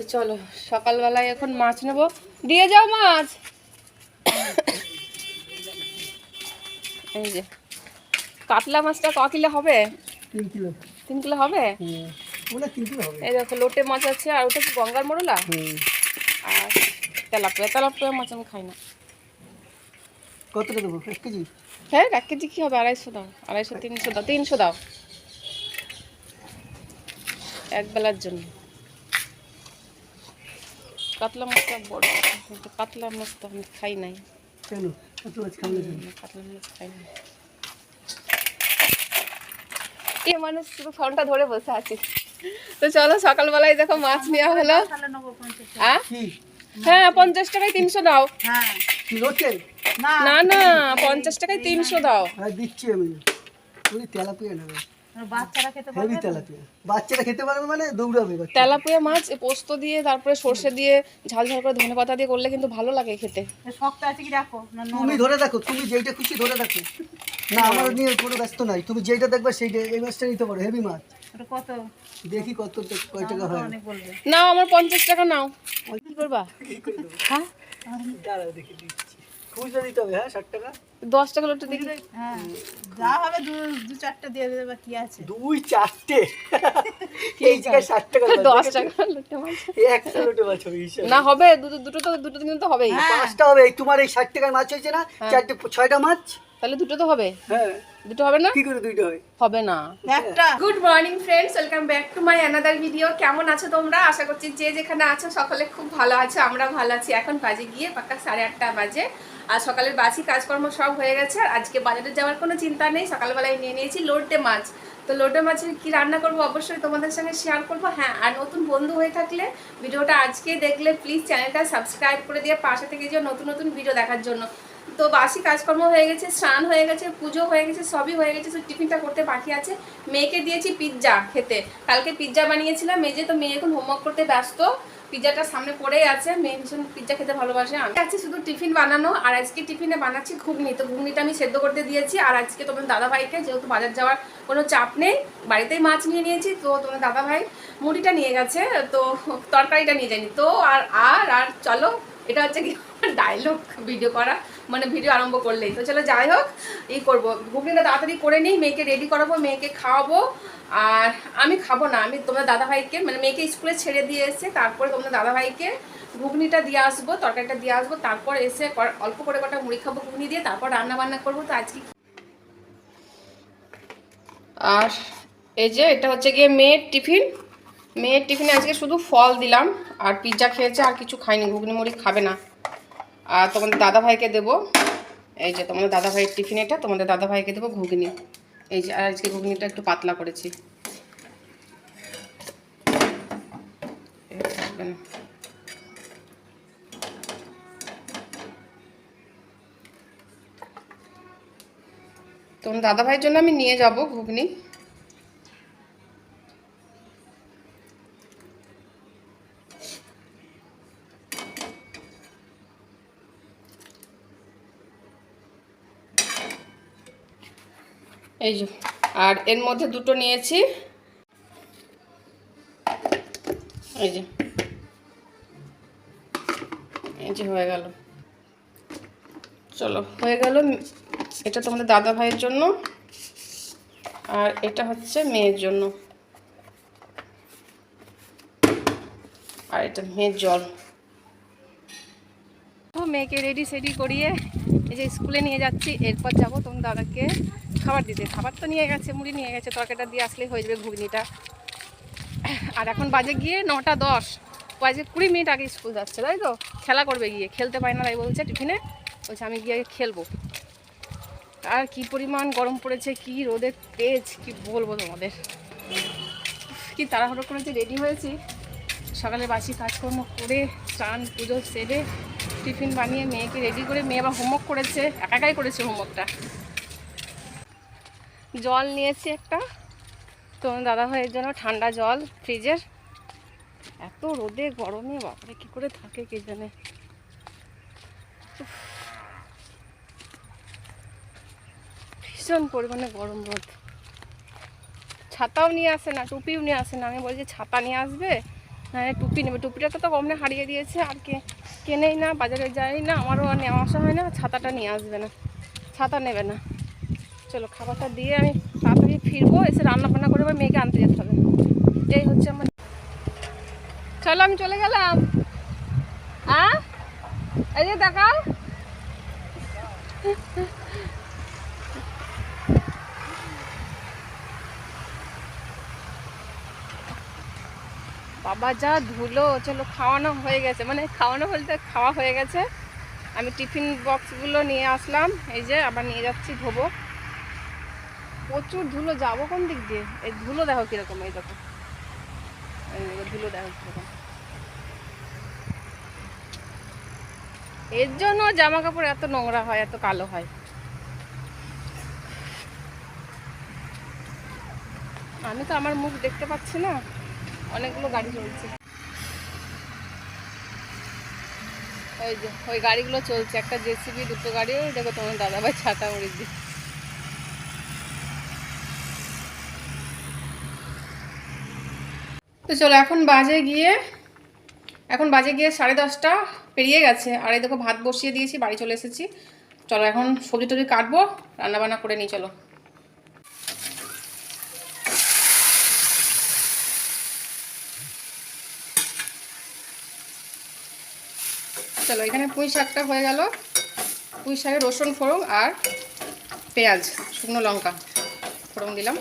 তো চলো সকালবেলায় এখন মাছ নেব। দিয়ে যাও মাছ। এই যে কাতলা মাছটা ক কিলো হবে? তিন কিলো। তিন কিলো হবে? এই দেখো লোটে মাছ আছে আর ওটা কি গঙ্গার হুম। আর তেলাপিয়া তেলাপিয়া মাছ আমি খাই না। কতটা দেবো? এক কেজি? হ্যাঁ এক কেজি কি হবে? আড়াইশো দাও আড়াইশো তিনশো দাও তিনশো দাও। এক বেলার জন্য। কাতলা মাছটা বড় কিন্তু কাতলা মাছ তো আমি খাই নাই। কেন? মাছ না কাতলা মাছ খাই না এ মানুষ শুধু ফোনটা ধরে বসে আছে। তো চলো সকালবেলায় দেখো মাছ নেওয়া হলো। হ্যাঁ হ্যাঁ পঞ্চাশ টাকায় তিনশো দাও। কি না না পঞ্চাশ টাকায় তিনশো দাও। আর দিচ্ছি আমি তেলাপিয়া নেবে। বাচ্চারা খেতে হেভি তেলাপিয়া। বাচ্চারা খেতে পারবে মানে দৌড়াবে তেলাপিয়া মাছ পোস্ত দিয়ে তারপরে সর্ষে দিয়ে ঝাল ঝাল করে ধনে পাতা দিয়ে করলে কিন্তু ভালো লাগে খেতে। শক্ত আছে কি দেখো? তুমি ধরে দেখো তুমি যেইটা খুশি ধরে দেখো। না আমার নিয়ে কোনো ব্যস্ত নাই। তুমি যেইটা দেখবে সেইটা এই মাছটা নিতে পারো হেভি মাছ। কত? দেখি কত কয় টাকা হয়। নাও আমার পঞ্চাশ টাকা নাও। কি করবা? হ্যাঁ? দাঁড়াও দেখে দিচ্ছি খুচরা দিতে হবে হ্যাঁ ষাট টাকা? দশ টাকা লোটে দেখি। হ্যাঁ যা হবে দু দু চারটা দিয়ে দেবে কি আছে? দুই চারটে? এই জায়গায় ষাট টাকা দশ? টাকা লোটে মাছ এই একটা লোটে মাছ হবে না হবে দুটো দুটো তো দুটো কিন্তু তো হবেই। পাঁচটা হবে এই তোমার এই ষাট টাকার মাছ হয়েছে না? চারটে ছয়টা মাছ? তাহলে দুটো তো হবে। হ্যাঁ। দুটো হবে না? কি করে দুইটা হয়? হবে না। একটা। Good morning welcome back to my another video কেমন আছো তোমরা? আশা করছি যে যেখানে আছো সকলে খুব ভালো আছো আমরা ভালো আছি। এখন বাজে গিয়ে পাক্কা সাড়ে আটটা বাজে। আর সকালের বাসি কাজকর্ম সব হয়ে গেছে। আর আজকে বাজারে যাওয়ার কোনো চিন্তা নেই। সকালবেলায় নিয়ে নিয়েছি লোটে মাছ। তো লোটে মাছের কি রান্না করব অবশ্যই তোমাদের সঙ্গে শেয়ার করব। হ্যাঁ আর নতুন বন্ধু হয়ে থাকলে ভিডিওটা আজকে দেখলে প্লিজ চ্যানেলটা সাবস্ক্রাইব করে দিয়ে পাশে থেকে যে নতুন নতুন ভিডিও দেখার জন্য। তো বাসি কাজকর্ম হয়ে গেছে, স্নান হয়ে গেছে, পুজো হয়ে গেছে, সবই হয়ে গেছে, তো টিফিনটা করতে বাকি আছে। মেয়েকে দিয়েছি পিৎজা খেতে। কালকে পিৎজা বানিয়েছিলাম মেয়ে তো মেয়ে এখন হোমওয়ার্ক করতে ব্যস্ত, পিৎজাটা সামনে পড়েই আছে, মেয়ে ভীষণ পিৎজা খেতে ভালোবাসে। আমি আছে শুধু টিফিন বানানো, আর আজকে টিফিনে বানাচ্ছি ঘুগনি। তো ঘুগনিটা আমি সেদ্ধ করতে দিয়েছি, আর আজকে তোমার দাদাভাইকে, যেহেতু বাজার যাওয়ার কোনো চাপ নেই, বাড়িতেই মাছ নিয়ে নিয়েছি, তো তোমার দাদাভাই মুড়িটা নিয়ে গেছে, তো তরকারিটা নিয়ে যায়নি। তো আর আর আর চলো এটা হচ্ছে কি ডায়লগ ভিডিও করা মানে ভিডিও আরম্ভ করলেই। তো চলো যাই হোক এই করব। ঘুগনিটা তাড়াতাড়ি করে নিই, মেয়েকে রেডি করাবো, মেয়েকে খাওয়াবো। আর আমি খাব না, আমি তোমাদের দাদাভাইকে মানে মেয়েকে স্কুলে ছেড়ে দিয়ে এসে তারপরে তোমাদের দাদাভাইকে ঘুগনিটা দিয়ে আসব, তরকারিটা দিয়ে আসব, তারপর এসে অল্প করে কটা মুড়ি খাব ঘুগনি দিয়ে, তারপর রান্না বান্না করব। তো আজকে আর এই যে, এটা হচ্ছে গিয়ে মেয়ের টিফিন। মেয়ের টিফিনে আজকে শুধু ফল দিলাম, আর পিৎজা খেয়েছে, আর কিছু খাইনি ঘুগনি মুড়ি খাবে না। আর তোমাদের দাদা ভাইকে দেবো, এই যে তোমাদের দাদা ভাইয়ের টিফিন এটা, তোমাদের দাদা ভাইকে দেবো ঘুগনি। এই যে, আর আজকে ঘুগনিটা একটু পাতলা করেছি। তোমার দাদা ভাইয়ের জন্য আমি নিয়ে যাব ঘুগনি। এই যে, আর এর মধ্যে দুটো নিয়েছি। এই যে এই যে হয়ে গেল। চলো, হয়ে গেল এটা তোমাদের দাদা ভাইয়ের জন্য, আর এটা হচ্ছে মেয়ের জন্য। আর এটা মেয়ের জল। মেয়েকে রেডি সেডি করিয়ে এই যে স্কুলে নিয়ে যাচ্ছি, এরপর যাব তোমার দাদাকে। খাবার দিতে। খাবার তো নিয়ে গেছে, মুড়ি নিয়ে গেছে, তরকারিটা দিয়ে আসলেই হয়ে যাবে ঘুগনিটা। আর এখন বাজে গিয়ে নটা দশ। বাজে কুড়ি মিনিট আগে স্কুল যাচ্ছে, তাই তো? খেলা করবে গিয়ে, খেলতে পায় না তাই বলছে টিফিনে। বলছে আমি গিয়ে খেলব। আর কি পরিমাণ গরম পড়েছে, কি রোদের তেজ, কি বলব তোমাদের? কি তাড়াহুড়ো করে যে রেডি হয়েছি। সকালে বাসি কাজকর্ম করে স্নান পুজো সেরে, টিফিন বানিয়ে মেয়েকে রেডি করে, মেয়ে আবার হোমওয়ার্ক করেছে। একা একাই করেছে হোমওয়ার্কটা জল নিয়েছি একটা। তোমার দাদা ভাইয়ের জন্য ঠান্ডা জল ফ্রিজের। এত রোদে, গরমে, বাপরে, কি করে থাকে কে জানে। ভীষণ পরিমাণে গরম রোদ। ছাতাও নিয়ে আসে না, টুপিও নিয়ে আসে না। আমি বলছি, ছাতা নিয়ে আসবে? হ্যাঁ টুপি নেবে। টুপিটা তো তো কমনে হারিয়ে দিয়েছে, আর কে, কেনেই না, বাজারে যাই না, আমারও নেওয়া আসা হয় না, ছাতাটা নিয়ে আসবে না, ছাতা নেবে না। চলো, খাবারটা দিয়ে আমি তাড়াতাড়ি ফিরবো, এসে রান্না বান্না করে মেয়েকে আনতে যেতে হবে। এই হচ্ছে আমার চলো, আমি চলে গেলাম। হ্যাঁ এই যে বাবা, যা ধুলো। চলো, খাওয়ানো হয়ে গেছে। মানে খাওয়ানো বলতে খাওয়া হয়ে গেছে। আমি টিফিন বক্সগুলো নিয়ে আসলাম। এই যে, আবার নিয়ে যাচ্ছি ধোবো প্রচুর ধুলো, যাব কোন দিক দিয়ে? এই ধুলো দেখো কীরকম, এই দেখো। ধুলো দেখো কীরকম। এর জন্য জামা কাপড় এত নোংরা হয়, এত কালো হয়। আমি তো আমার মুখ দেখতে পাচ্ছি না, অনেকগুলো গাড়ি চলছে। ওই যে, ওই গাড়িগুলো চলছে, একটা জেসিবি, দুটো গাড়ি, ওই দেখো তোমার দাদাভাই ছাতা উড়িয়ে দিচ্ছে। তো চলো, এখন বাজে গিয়ে, এখন বাজে গিয়ে সাড়ে দশটা পেরিয়ে গেছে। আর এই দেখো, ভাত বসিয়ে দিয়েছি, বাড়ি চলে এসেছি। চলো, এখন সবজি টবজি কাটবো রান্না বান্না করে নিই, চলো। চলো, এখানে পুঁই শাকটা হয়ে গেল। পুঁই শাকে রসুন, ফোড়ন আর পেঁয়াজ, শুকনো লঙ্কা, ফোড়ন দিলাম।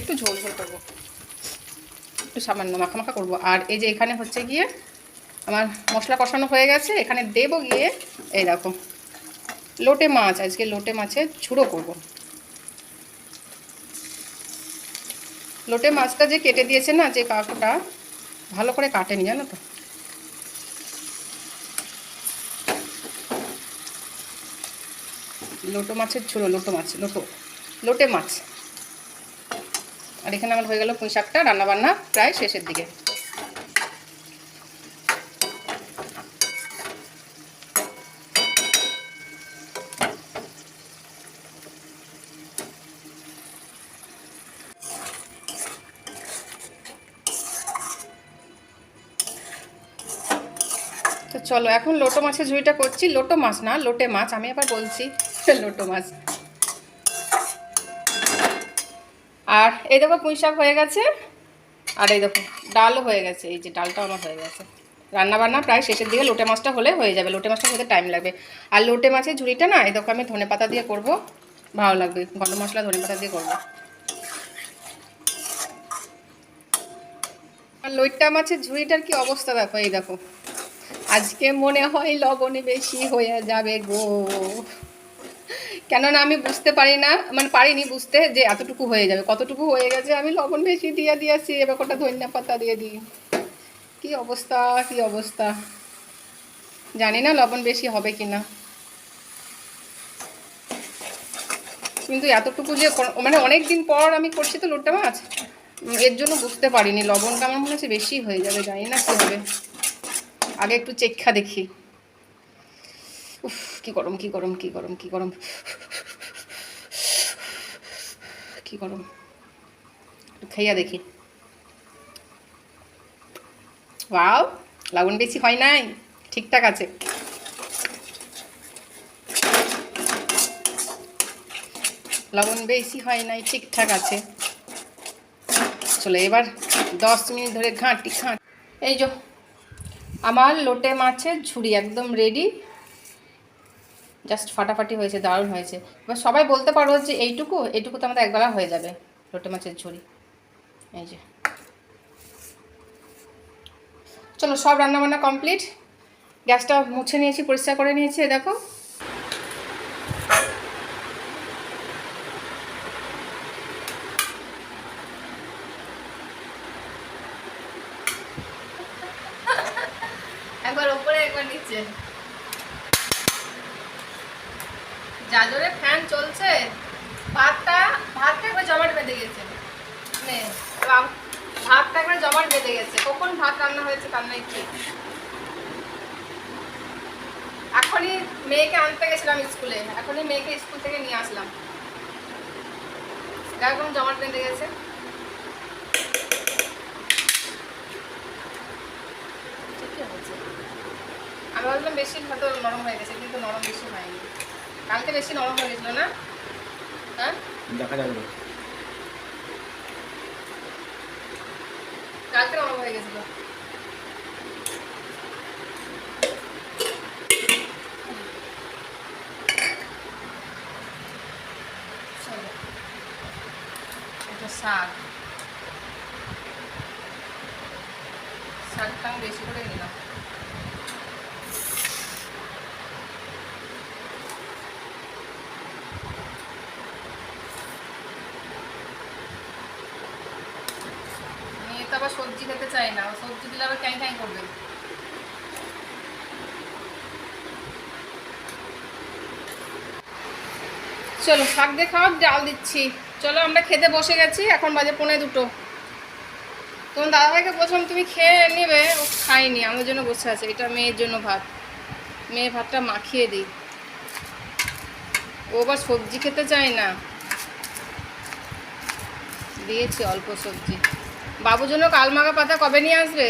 একটু ঝোল ঝোল করব। একটু সামান্য মাখা মাখা করব। আর এই যে এখানে হচ্ছে গিয়ে আমার মশলা কষানো হয়ে গেছে, এখানে দেবো গিয়ে, এই দেখো, লোটে মাছ, আজকে লোটে মাছের ঝুড়ো করব। লোটে মাছটা যে কেটে দিয়েছে না, যে কাকুটা, ভালো করে কাটেনি, জানো তো। লোটো মাছের ঝুড়ো, লোটো মাছ, লোটো, লোটে মাছ। আর এখানে আমার হয়ে গেল পুঁই শাকটা, রান্নাবান্না প্রায় শেষের দিকে। তো চলো, এখন লোটো মাছের ঝুড়িটা করছি। লোটো মাছ না, লোটে মাছ। আমি আবার বলছি, লোটো মাছ। আর এই দেখো পুঁই শাক হয়ে গেছে। আর এই দেখো ডালও হয়ে গেছে। এই যে ডালটা আমার হয়ে গেছে। রান্না বান্না প্রায় শেষের দিকে, লোটে মাছটা হলে হয়ে যাবে। লোটে মাছটা হতে টাইম লাগবে। আর লোটে মাছের ঝুড়িটা না, এই দেখো আমি ধনে পাতা দিয়ে করব। ভালো লাগবে, গরম মশলা, ধনে পাতা দিয়ে করব। আর লইট্টা মাছের ঝুড়িটার কি অবস্থা দেখো, এই দেখো। আজকে মনে হয় লবণে বেশি হয়ে যাবে গো। কেননা আমি বুঝতে পারি না মানে পারিনি বুঝতে যে এতটুকু হয়ে যাবে। কতটুকু হয়ে গেছে? আমি লবণ বেশি দিয়ে দিয়েছি, এবার কটা ধনিয়া পাতা দিয়ে দিই। কি অবস্থা কি অবস্থা? জানি না লবণ বেশি হবে কি না কিন্তু এতটুকু যে মানে অনেক দিন পর আমি করছি তো লোটটা মাছ এর জন্য বুঝতে পারিনি। লবণটা আমার মনে হচ্ছে বেশি হয়ে যাবে, জানি না কি হবে। আগে একটু চেক্ষা দেখি। উফ। কি গরম কি গরম কি গরম কি গরম? কি গরম? খাইয়া দেখি। ওয়াও লবণ বেশি হয় নাই। ঠিকঠাক আছে। লবণ বেশি হয় নাই, ঠিকঠাক আছে। চলে এবার দশ মিনিট ধরে ঘাঁটি, ঘাঁট। এই যো, আমার লোটে মাছের ঝুড়ি একদম রেডি জাস্ট ফাটাফাটি হয়েছে, দারুণ হয়েছে। এবার সবাই বলতে পারো যে এইটুকু এইটুকু তো আমাদের একবেলা হয়ে যাবে লোটে মাছের ঝুড়ি। এই যে। চলো, সব রান্নাবান্না কমপ্লিট। গ্যাসটা মুছে নিয়েছি, পরিষ্কার করে নিয়েছি দেখো। একবার ওপরে, একবার নিচে। যা জোরে ফ্যান চলছে, ভাতটা ভাতটা একবার জমাট বেঁধে গেছে। মানে, ভাতটা একবার জমাট বেঁধে গেছে। কখন ভাত রান্না হয়েছে তার নাই ঠিক। এখনই মেয়েকে আনতে গেছিলাম স্কুলে, এখনই মেয়েকে স্কুল থেকে নিয়ে আসলাম। এখন জমাট বেঁধে গেছে। আমি ভাবলাম বেশি হয়তো নরম হয়ে গেছে, কিন্তু নরম বেশি হয়নি। কালকে বেশি নরম হয়ে গেছিল না? হ্যাঁ? দেখা যাবে। কালকে নরম হয়ে গেছিল। এটা শাক শাকটা আমি বেশি করে নিলাম মেয়ে তো আবার সবজি খেতে চায় না সবজি দিলে আবার ক্যাং ক্যাং করবে। চলো, শাক দিয়ে খাওয়া ডাল দিচ্ছি। চলো, আমরা খেতে বসে গেছি, এখন বাজে পৌনে দুটো। তোমার দাদাভাইকে বলছিলাম, তুমি খেয়ে নেবে। ও খায়নি, আমার জন্য বসে আছে, এটা মেয়ের জন্য ভাত। মেয়ে ভাতটা মাখিয়ে দিই। ও আবার সবজি খেতে চায় না। দিয়েছি অল্প সবজি। বাবুর জন্য কালমাগা পাতা কবে নিয়ে আসবে?